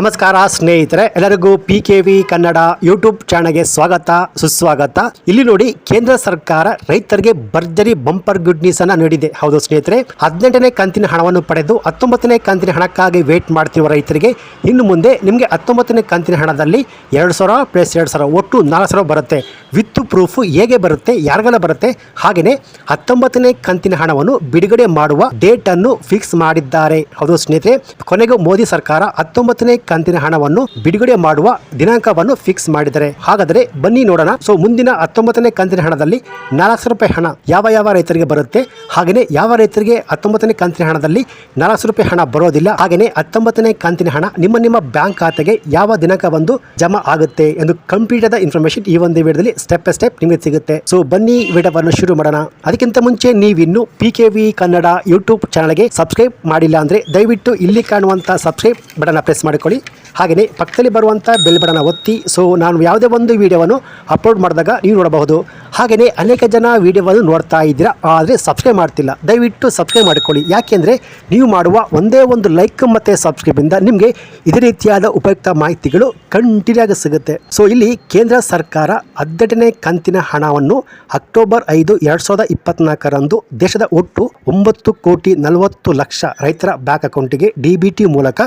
ನಮಸ್ಕಾರ ಸ್ನೇಹಿತರೆ, ಎಲ್ಲರಿಗೂ P K V Kannada YouTube ಚಾನಲ್ಗೆ ಸ್ವಾಗತ, ಸುಸ್ವಾಗತ. ಇಲ್ಲಿ ನೋಡಿ, ಕೇಂದ್ರ ಸರ್ಕಾರ ರೈತರಿಗೆ ಭರ್ಜರಿ ಬಂಪರ್ ಗುಡ್ ನ್ಯೂಸ್ ಅನ್ನ ನೀಡಿದೆ. ಹೌದು ಸ್ನೇಹಿತರೆ, ಹದಿನೆಂಟನೇ ಕಂತಿನ ಹಣವನ್ನು ಪಡೆದು ಹತ್ತೊಂಬತ್ತನೇ ಕಂತಿನ ಹಣಕ್ಕಾಗಿ ವೇಟ್ ಮಾಡ್ತಿರುವ ರೈತರಿಗೆ ಇನ್ನು ಮುಂದೆ ನಿಮಗೆ ಹತ್ತೊಂಬತ್ತನೇ ಕಂತಿನ ಹಣದಲ್ಲಿ ಎರಡು ಸಾವಿರ ಪ್ಲಸ್ ಎರಡು ಸಾವಿರ, ಒಟ್ಟು ನಾಲ್ಕು ಸಾವಿರ ಬರುತ್ತೆ. ವಿತ್ ಪ್ರೂಫ್ ಹೇಗೆ ಬರುತ್ತೆ, ಯಾರಿಗೆಲ್ಲ ಬರುತ್ತೆ ಹಾಗೆಯೇ ಹತ್ತೊಂಬತ್ತನೇ ಕಂತಿನ ಹಣವನ್ನು ಬಿಡುಗಡೆ ಮಾಡುವ ಡೇಟ್ ಅನ್ನು ಫಿಕ್ಸ್ ಮಾಡಿದ್ದಾರೆ. ಹೌದು ಸ್ನೇಹಿತರೆ, ಕೊನೆಗೂ ಮೋದಿ ಸರ್ಕಾರ ಹತ್ತೊಂಬತ್ತನೇ ಕಂತಿನ ಹಣವನ್ನು ಬಿಡುಗಡೆ ಮಾಡುವ ದಿನಾಂಕವನ್ನು ಫಿಕ್ಸ್ ಮಾಡಿದರೆ. ಹಾಗಾದರೆ ಬನ್ನಿ ನೋಡೋಣ. ಸೊ ಮುಂದಿನ ಹತ್ತೊಂಬತ್ತನೇ ಕಂತಿನ ಹಣದಲ್ಲಿ ನಾಲ್ಕು ರೂಪಾಯಿ ಹಣ ಯಾವ ಯಾವ ರೈತರಿಗೆ ಬರುತ್ತೆ? ಹಾಗೆಯೇ ಯಾವ ರೈತರಿಗೆ ಹತ್ತೊಂಬತ್ತನೇ ಕಂತಿನ ಹಣದಲ್ಲಿ ನಾಲ್ಕು ರೂಪಾಯಿ ಹಣ ಬರೋದಿಲ್ಲ? ಹಾಗೆಯೇ ಹತ್ತೊಂಬತ್ತನೇ ಕಂತಿನ ಹಣ ನಿಮ್ಮ ನಿಮ್ಮ ಬ್ಯಾಂಕ್ ಖಾತೆಗೆ ಯಾವ ದಿನಾಂಕ ಬಂದು ಜಮಾ ಆಗುತ್ತೆ ಎಂದು ಕಂಪ್ಲೀಟ್ ಆದ ಇನ್ಫಾರ್ಮೇಶನ್ ಈ ಒಂದು ವಿಡಿಯೋದಲ್ಲಿ ಸ್ಟೆಪ್ ಬೈ ಸ್ಟೆಪ್ ನಿಮಗೆ ಸಿಗುತ್ತೆ. ಸೊ ಬನ್ನಿ ವಿಡಿಯೋವನ್ನು ಶುರು ಮಾಡೋಣ. ಅದಕ್ಕಿಂತ ಮುಂಚೆ ನೀವಿನ್ನು P K V Kannada YouTube ಚಾನಲ್ಗೆ ಸಬ್ಸ್ಕ್ರೈಬ್ ಮಾಡಿಲ್ಲ ಅಂದರೆ ದಯವಿಟ್ಟು ಇಲ್ಲಿ ಕಾಣುವಂಥ ಸಬ್ಸ್ಕ್ರೈಬ್ ಬಟನ್ ಪ್ರೆಸ್ ಮಾಡಿಕೊಳ್ಳಿ. ಹಾಗೆಯೇ ಪಕ್ಕದಲ್ಲಿ ಬರುವಂಥ ಬೆಲ್ ಒತ್ತಿ. ಸೊ ನಾನು ಯಾವುದೇ ಒಂದು ವೀಡಿಯೋವನ್ನು ಅಪ್ಲೋಡ್ ಮಾಡಿದಾಗ ನೀವು ನೋಡಬಹುದು. ಹಾಗೆಯೇ ಅನೇಕ ಜನ ವಿಡಿಯೋವನ್ನು ನೋಡ್ತಾ ಇದ್ದೀರಾ, ಆದರೆ ಸಬ್ಸ್ಕ್ರೈಬ್ ಮಾಡ್ತಿಲ್ಲ. ದಯವಿಟ್ಟು ಸಬ್ಸ್ಕ್ರೈಬ್ ಮಾಡಿಕೊಳ್ಳಿ. ಯಾಕೆಂದರೆ ನೀವು ಮಾಡುವ ಒಂದೇ ಒಂದು ಲೈಕ್ ಮತ್ತು ಸಬ್ಸ್ಕ್ರೈಬಿಂದ ನಿಮಗೆ ಇದೇ ರೀತಿಯಾದ ಉಪಯುಕ್ತ ಮಾಹಿತಿಗಳು ಕಂಟಿನ್ಯೂ ಆಗಿ ಸಿಗುತ್ತೆ. ಸೊ ಇಲ್ಲಿ ಕೇಂದ್ರ ಸರ್ಕಾರ ಹದಿನೆಂಟನೇ ಕಂತಿನ ಹಣವನ್ನು ಅಕ್ಟೋಬರ್ ಐದು ಎರಡು ಸಾವಿರದ ಇಪ್ಪತ್ನಾಲ್ಕರಂದು ದೇಶದ ಒಟ್ಟು ಒಂಬತ್ತು ಕೋಟಿ ನಲವತ್ತು ಲಕ್ಷ ರೈತರ ಬ್ಯಾಂಕ್ ಅಕೌಂಟಿಗೆ ಡಿ ಬಿ ಟಿ ಮೂಲಕ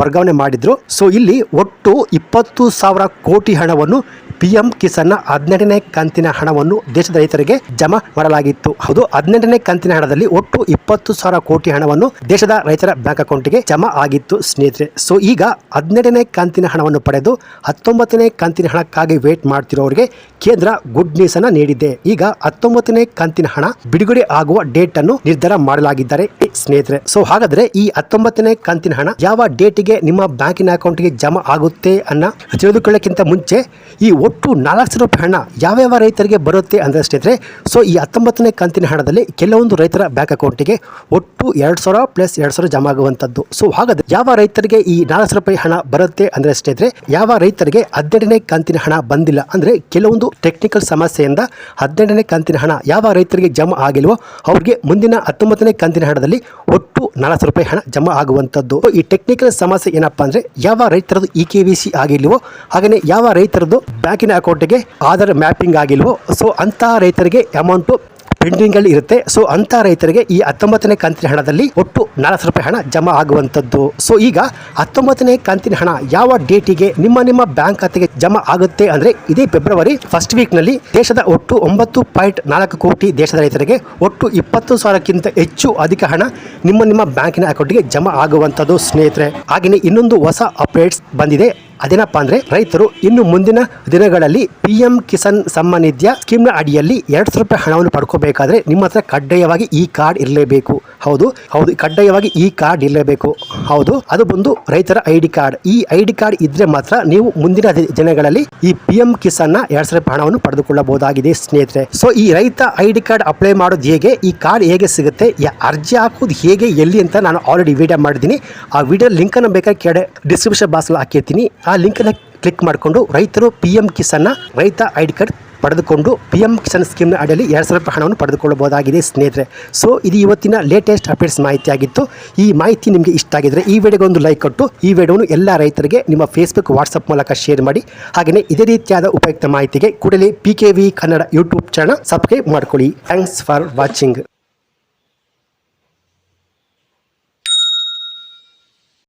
ವರ್ಗಾವಣೆ ಮಾಡಿದ್ರು. ಸೊ ಇಲ್ಲಿ ಒಟ್ಟು ಇಪ್ಪತ್ತು ಸಾವಿರ ಕೋಟಿ ಹಣವನ್ನು ಪಿ ಕಿಸಾನ್ ಹದಿನೆಂಟನೇ ಕಂತಿನ ಹಣವನ್ನು ದೇಶದ ರೈತರಿಗೆ ಜಮಾ ಮಾಡಲಾಗಿತ್ತು. ಹೌದು, ಹದಿನೆಂಟನೇ ಕಂತಿನ ಹಣದಲ್ಲಿ ಒಟ್ಟು ಇಪ್ಪತ್ತು ಸಾವಿರ ಕೋಟಿ ಹಣವನ್ನು ದೇಶದ ರೈತರ ಬ್ಯಾಂಕ್ ಅಕೌಂಟ್ಗೆ ಜಮಾ ಆಗಿತ್ತು ಸ್ನೇಹಿತರೆ. ಸೊ ಈಗ ಹದಿನೆಂಟನೇ ಕಂತಿನ ಹಣವನ್ನು ಪಡೆದು ಹತ್ತೊಂಬತ್ತನೇ ಕಂತಿನ ಹಣಕ್ಕಾಗಿ ವೇಟ್ ಮಾಡ್ತಿರೋರಿಗೆ ಕೇಂದ್ರ ಗುಡ್ ನ್ಯೂಸ್ ಅನ್ನ ನೀಡಿದೆ. ಈಗ ಹತ್ತೊಂಬತ್ತನೇ ಕಂತಿನ ಹಣ ಬಿಡುಗಡೆ ಆಗುವ ಡೇಟ್ ಅನ್ನು ನಿರ್ಧಾರ ಮಾಡಲಾಗಿದ್ದಾರೆ ಸ್ನೇಹಿತರೆ. ಸೊ ಹಾಗಾದ್ರೆ ಈ ಹತ್ತೊಂಬತ್ತನೇ ಕಂತಿನ ಹಣ ಯಾವ ಡೇಟಿಗೆ ನಿಮ್ಮ ಬ್ಯಾಂಕಿನ ಅಕೌಂಟ್ಗೆ ಜಮಾ ಆಗುತ್ತೆ ಅನ್ನ ತಿಳಿದುಕೊಳ್ಳಕ್ಕಿಂತ ಮುಂಚೆ ಈ ಒಟ್ಟು ನಾಲ್ಕು ಸಾವಿರ ರೂಪಾಯಿ ಹಣ ಯಾವ್ಯಾವ ರೈತರಿಗೆ ಬರುತ್ತೆ ಅಂದರೆ ಸ್ನೇಹಿತರೆ ಸೊ ಈ ಹತ್ತೊಂಬತ್ತನೇ ಕಂತಿನ ಹಣದಲ್ಲಿ ಕೆಲವೊಂದು ರೈತರ ಬ್ಯಾಂಕ್ ಅಕೌಂಟಿಗೆ ಒಟ್ಟು ಎರಡು ಸಾವಿರ ಪ್ಲಸ್ ಎರಡು ಸಾವಿರ ಜಮಾ ಆಗುವಂಥದ್ದು. ಸೊ ಹಾಗಾದ್ರೆ ಯಾವ ರೈತರಿಗೆ ಈ ನಾಲ್ಕು ಸಾವಿರ ರೂಪಾಯಿ ಹಣ ಬರುತ್ತೆ ಅಂದರೆ ಸ್ನೇಹಿತರೆ, ಯಾವ ರೈತರಿಗೆ ಹದಿನೆಂಟನೇ ಕಂತಿನ ಹಣ ಬಂದಿಲ್ಲ ಅಂದರೆ ಕೆಲವೊಂದು ಟೆಕ್ನಿಕಲ್ ಸಮಸ್ಯೆಯಿಂದ ಹದಿನೆಂಟನೇ ಕಂತಿನ ಹಣ ಯಾವ ರೈತರಿಗೆ ಜಮಾ ಆಗಿಲ್ವೋ ಅವ್ರಿಗೆ ಮುಂದಿನ ಹತ್ತೊಂಬತ್ತನೇ ಕಂತಿನ ಹಣದಲ್ಲಿ ಒಟ್ಟು ನಾಲ್ಕು ರೂಪಾಯಿ ಹಣ ಜಮಾ ಆಗುವಂಥದ್ದು. ಈ ಟೆಕ್ನಿಕಲ್ ಸಮಸ್ಯೆ ಏನಪ್ಪಾ ಅಂದರೆ, ಯಾವ ರೈತರದ್ದು ಇ ಕೆ ವಿ ಸಿ ಆಗಿಲ್ವೋ ಹಾಗೆಯೇ ಯಾವ ರೈತರದ್ದು ಬ್ಯಾಂಕಿನ ಅಕೌಂಟಿಗೆ ಆಧಾರ್ ಮ್ಯಾಪಿಂಗ್ ಆಗಿಲ್ವೋ, ಸೊ ಅಂತಹ ರೈತರಿಗೆ ಅಮೌಂಟು ಪೆಂಡಿಂಗ್ ಅಲ್ಲಿ ಇರುತ್ತೆ. ಸೊ ಅಂತ ರೈತರಿಗೆ ಈ ಹತ್ತೊಂಬತ್ತನೇ ಕಂತಿನ ಹಣದಲ್ಲಿ ಒಟ್ಟು ನಾಲ್ಕು ರೂಪಾಯಿ ಹಣ ಜಮಾ ಆಗುವಂಥದ್ದು. ಸೊ ಈಗ ಹತ್ತೊಂಬತ್ತನೇ ಕಂತಿನ ಹಣ ಯಾವ ಡೇಟಿಗೆ ನಿಮ್ಮ ನಿಮ್ಮ ಬ್ಯಾಂಕ್ ಖಾತೆಗೆ ಜಮಾ ಆಗುತ್ತೆ ಅಂದ್ರೆ ಇದೇ ಫೆಬ್ರವರಿ ಫಸ್ಟ್ ವೀಕ್ನಲ್ಲಿ ದೇಶದ ಒಟ್ಟು ಒಂಬತ್ತು ಪಾಯಿಂಟ್ ನಾಲ್ಕು ಕೋಟಿ ದೇಶದ ರೈತರಿಗೆ ಒಟ್ಟು ಇಪ್ಪತ್ತು ಸಾವಿರಕ್ಕಿಂತ ಹೆಚ್ಚು ಅಧಿಕ ಹಣ ನಿಮ್ಮ ನಿಮ್ಮ ಬ್ಯಾಂಕಿನ ಅಕೌಂಟ್ಗೆ ಜಮಾ ಆಗುವಂಥದ್ದು, ಸ್ನೇಹಿತರೆ. ಹಾಗೆಯೇ ಇನ್ನೊಂದು ಹೊಸ ಅಪ್ಡೇಟ್ಸ್ ಬಂದಿದೆ. ಅದೇನಪ್ಪ ಅಂದ್ರೆ ರೈತರು ಇನ್ನು ಮುಂದಿನ ದಿನಗಳಲ್ಲಿ ಪಿ ಎಂ ಕಿಸಾನ್ ಸಮ್ಮಾನ್ ನಿಧಿಯ ಸ್ಕೀಮ್ನ ಅಡಿಯಲ್ಲಿ ಎರಡು ಸಾವಿರ ರೂಪಾಯಿ ಹಣವನ್ನು ಪಡ್ಕೋಬೇಕಾದ್ರೆ ನಿಮ್ಮ ಹತ್ರ ಕಡ್ಡಾಯವಾಗಿ ಈ ಕಾರ್ಡ್ ಇರಲೇಬೇಕು. ಹೌದು ಹೌದು, ಕಡ್ಡಾಯವಾಗಿ ಈ ಕಾರ್ಡ್ ಇರಲೇಬೇಕು. ಹೌದು, ಅದು ಬಂದು ರೈತರ ಐ ಡಿ ಕಾರ್ಡ್. ಈ ಐ ಡಿ ಕಾರ್ಡ್ ಇದ್ರೆ ಮಾತ್ರ ನೀವು ಮುಂದಿನ ದಿನಗಳಲ್ಲಿ ಈ ಪಿ ಎಂ ಕಿಸಾನ್ನ ಎರಡು ಸಾವಿರ ರೂಪಾಯಿ ಹಣವನ್ನು ಪಡೆದುಕೊಳ್ಳಬಹುದಾಗಿದೆ ಸ್ನೇಹಿತರೆ. ಸೊ ಈ ರೈತ ಐ ಡಿ ಕಾರ್ಡ್ ಅಪ್ಲೈ ಮಾಡೋದು ಹೇಗೆ, ಈ ಕಾರ್ಡ್ ಹೇಗೆ ಸಿಗುತ್ತೆ ಅರ್ಜಿ ಹಾಕೋದು ಹೇಗೆ, ಎಲ್ಲಿ ಅಂತ ನಾನು ಆಲ್ರೆಡಿ ವಿಡಿಯೋ ಮಾಡಿದ್ದೀನಿ. ಆ ವಿಡಿಯೋ ಲಿಂಕನ್ನು ಬೇಕಾದ್ರೆ ಕೆಡೆ ಡಿಸ್ಕ್ರಿಪ್ಷನ್ ಬಾಕ್ಸ್ ಹಾಕಿರ್ತೀನಿ ಲಿಂಕನ್ನು ಕ್ಲಿಕ್ ಮಾಡಿಕೊಂಡು ರೈತರು ಪಿ ಎಂ ಕಿಸಾನ್ನ ರೈತ ಐ ಡಿ ಕಾರ್ಡ್ ಪಡೆದುಕೊಂಡು ಪಿ ಎಂ ಕಿಸಾನ್ ಸ್ಕೀಮ್ನ ಅಡಿಯಲ್ಲಿ ಎರಡು ಸಾವಿರ ರೂಪಾಯಿ ಹಣವನ್ನು ಪಡೆದುಕೊಳ್ಳಬಹುದಾಗಿದೆ ಸ್ನೇಹಿತರೆ. ಸೊ ಇದು ಇವತ್ತಿನ ಲೇಟೆಸ್ಟ್ ಅಪ್ಡೇಟ್ಸ್ ಮಾಹಿತಿ ಆಗಿತ್ತು. ಈ ಮಾಹಿತಿ ನಿಮಗೆ ಇಷ್ಟ ಆಗಿದ್ರೆ ಈ ವಿಡಿಯೋಗೆ ಒಂದು ಲೈಕ್ ಕೊಟ್ಟು, ಈ ವಿಡಿಯೋವನ್ನು ಎಲ್ಲ ರೈತರಿಗೆ ನಿಮ್ಮ ಫೇಸ್ಬುಕ್ ವಾಟ್ಸಪ್ ಮೂಲಕ ಶೇರ್ ಮಾಡಿ. ಹಾಗೆಯೇ ಇದೇ ರೀತಿಯಾದ ಉಪಯುಕ್ತ ಮಾಹಿತಿಗೆ ಕೂಡಲೇ P K V Kannada YouTube channel subscribe ಮಾಡ್ಕೊಳ್ಳಿ. Thanks for watching